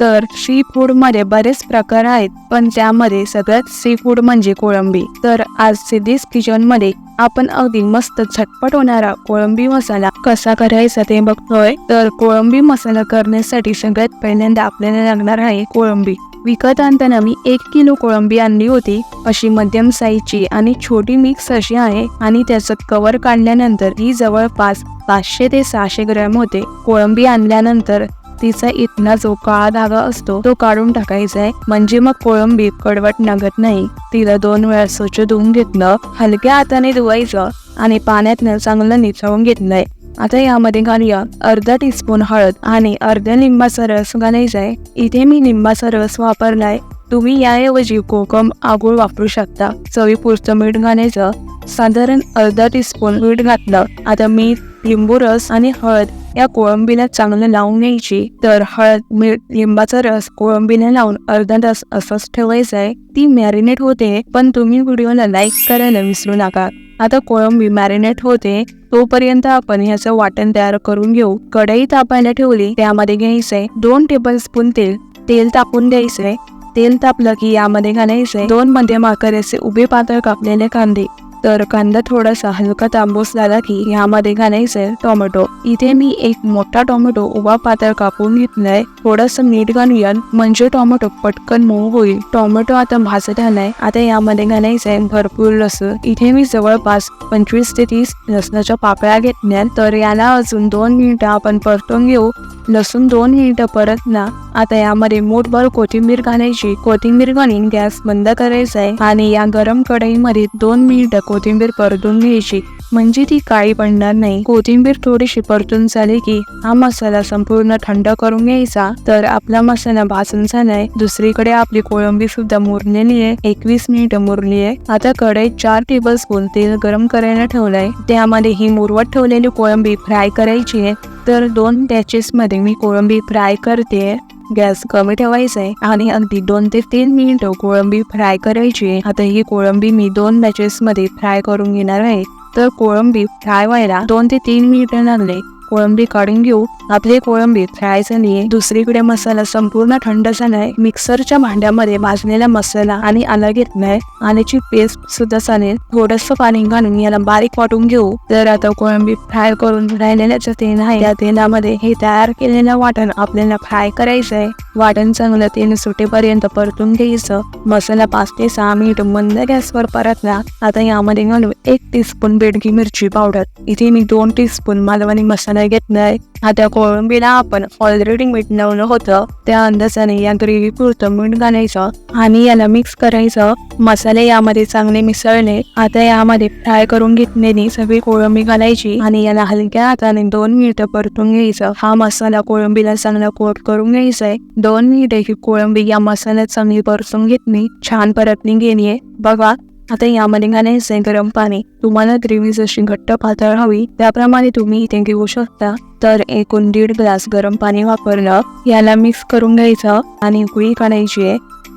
तर सी फूडमध्ये बरेच प्रकार आहेत पण त्यामध्ये सगळ्यात सी फूड म्हणजे कोळंबी. तर आज सिद्धीस किचनमध्ये आपण अगदी मस्त झटपट होणारा कोळंबी मसाला कसा करायचा ते बघतोय. तर कोळंबी मसाला करण्यासाठी सगळ्यात पहिल्यांदा आपल्याला लागणार आहे कोळंबी. विकत आणताना मी एक किलो कोळंबी आणली होती. अशी मध्यम साईजची आणि छोटी मिक्स अशी आहे आणि त्याचं कवर काढल्यानंतर ही जवळपास पाचशे ते सहाशे ग्रॅम होते. कोळंबी आणल्यानंतर तिचा इथला जो काळा धागा असतो तो काढून टाकायचा आहे. म्हणजे मग कोळंबी कडवट नगत नाही. तिला दोन वेळा स्वच्छ धुवून घेतलं हलक्या हाताने धुवायचं आणि पाण्यातनं चांगलं निचळून घेतलंय. आता यामध्ये घालूया अर्धा टीस्पून हळद आणि अर्ध्या लिंबाचा रस घालायचा आहे इथे मी लिंबाचा रस वापरलाय. तुम्ही याऐवजी कोकम आगूळ वापरू शकता. चवीपुरतं मीठ घालायचं. साधारण अर्धा टीस्पून मीठ घातलं. आता मीठ लिंबू रस आणि हळद या कोळंबीला चांगलं लावून घ्यायची तर हळद मीठ लिंबाचा रस कोळंबीला लावून अर्धा तास असंच ठेवायचं आहे ती मॅरिनेट होते पण तुम्ही व्हिडिओला लाईक करायला विसरू नका. आता कोळंबी मॅरिनेट होते तोपर्यंत आपण ह्याचं वाटण तयार करून घेऊ. कढई तापायला ठेवली त्यामध्ये घ्यायचंय दोन टेबल स्पून तेल. तेल तापून द्यायचंय. तेल तापलं की यामध्ये घालायचंय. दोन मध्यम आकाराचे उभे पातळ कापलेले कांदे. तर कांदा थोडासा हलका तांबूस झाला की यामध्ये घालायचंय टोमॅटो. इथे मी एक मोठा टोमॅटो उभा पातळ कापून घेतलाय. थोडस मीठ घालूया. म्हणजे टोमॅटो पटकन मऊ होईल. टोमॅटो आता भाजत आलाय. आता यामध्ये घालायचंय भरपूर लसूण. इथे मी जवळपास पंचवीस ते तीस लसणाच्या पाकळ्या घेतल्या तर याला अजून दोन मिनिटं आपण परतून घेऊ. लसूण दोन मिनिटं परतला आता यामध्ये मोठभर कोथिंबीर घालायची. कोथिंबीर घालून गॅस बंद करायचा आहे. आणि या गरम कढईमध्ये दोन मिनिटं कोथिंबीर परतून घ्यायची. म्हणजे ती काळी पडणार नाही. कोथिंबीर थोडीशी परतून झाली की हा मसाला संपूर्ण थंड करून घ्यायचा. तर आपला मसाला भाजून झालाय. दुसरीकडे आपली कोळंबी सुद्धा मुरलेली आहे. एकवीस मिनिट मुरली आहे. आता कढईत चार टेबल स्पून तेल गरम करायला ठेवलंय. त्यामध्ये ही मुरवत ठेवलेली कोळंबी फ्राय करायची आहे. तर दोन बॅचेस मध्ये मी कोळंबी फ्राय करते. गॅस कमी ठेवायचा आहे आणि अगदी दोन ते तीन मिनिटं कोळंबी फ्राय करायची. आहे आता ही कोळंबी मी दोन बॅचेस मध्ये फ्राय करून घेणार आहे. तर कोळंबी फ्राय व्हायला दोन ते तीन मिनिटं लागले. कोळंबी काढून घेऊ. आपली कोळंबी फ्राय नाहीये दुसरीकडे मसाला संपूर्ण थंड झालाय. मिक्सरच्या भांड्यामध्ये भाजलेला मसाला आणि आला घेतलाय. आल्याची पेस्ट सुद्धा चालेल. थोडस पाणी घालून याला बारीक वाटून घेऊ. तर आता कोळंबी फ्राय करून राहिलेल्या जे तेल आहे. त्या तेलामध्ये हे तयार केलेलं वाटण आपल्याला फ्राय करायचं आहे वाटण चांगलं तेल सुटेपर्यंत परतून घ्यायचं. मसाला पाच ते सहा मिनिट मंद गॅसवर परतला. आता यामध्ये घालू एक टीस्पून बेडगी मिरची पावडर इथे मी दोन टीस्पून मालवणी मसाला घेतलाय आता कोळंबीला आपण ऑलरेडी मीठ लावलं होतं. त्या अंदाजाने या ग्रेव्ही पुरतं मीठ घालायचं आणि याला मिक्स करायचं. मसाले यामध्ये चांगले मिसळले. आता यामध्ये फ्राय करून घेतलेली सगळी कोळंबी घालायची आणि याला हलक्या हाताने दोन मिनिटं परतून घ्यायचं. हा मसाला कोळंबीला चांगला कोट करून घ्यायचाय दोन मिनिटे ही कोळंबी या मसाल्यात चांगली परतून घेतली. छान परतली गेलीये. बघा आता यामध्ये घालायचंय गरम पाणी तुम्हाला ग्रेव्ही जशी घट्ट पातळ हवी त्याप्रमाणे तुम्ही इथे घेऊ शकता. तर एकूण दीड ग्लास गरम पाणी वापरलं याला मिक्स करून घ्यायचं आणि उकळी काढायची. आहे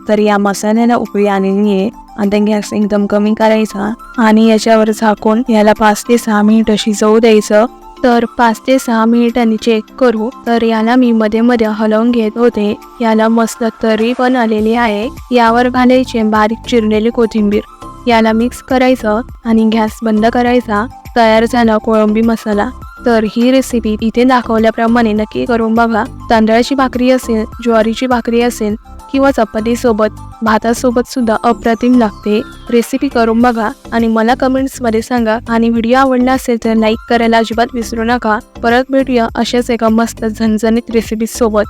तर या मसाल्याला उकळी आलेली आहे आता गॅस एकदम कमी करायचा आणि याच्यावर झाकून याला पाच ते सहा मिनिट शिजवू द्यायचं. तर पाच ते सहा मिनिटांनी चेक करू. तर याला मी मध्ये मध्ये हलवून घेत होते. याला मस्त तरी पण आलेली आहे. यावर घालायचे बारीक चिरलेली कोथिंबीर. याला मिक्स करायचं आणि गॅस बंद करायचा तयार झाला कोळंबी मसाला. तर ही रेसिपी इथे दाखवल्याप्रमाणे नक्की करून बघा. तांदळाची भाकरी असेल ज्वारीची भाकरी असेल किंवा चपातीसोबत भातासोबत सुद्धा अप्रतिम लागते. रेसिपी करून बघा आणि मला कमेंट्समध्ये सांगा. आणि व्हिडिओ आवडला असेल तर लाईक करायला अजिबात विसरू नका. परत भेटूया अशाच एका मस्त झणझणीत रेसिपी सोबत.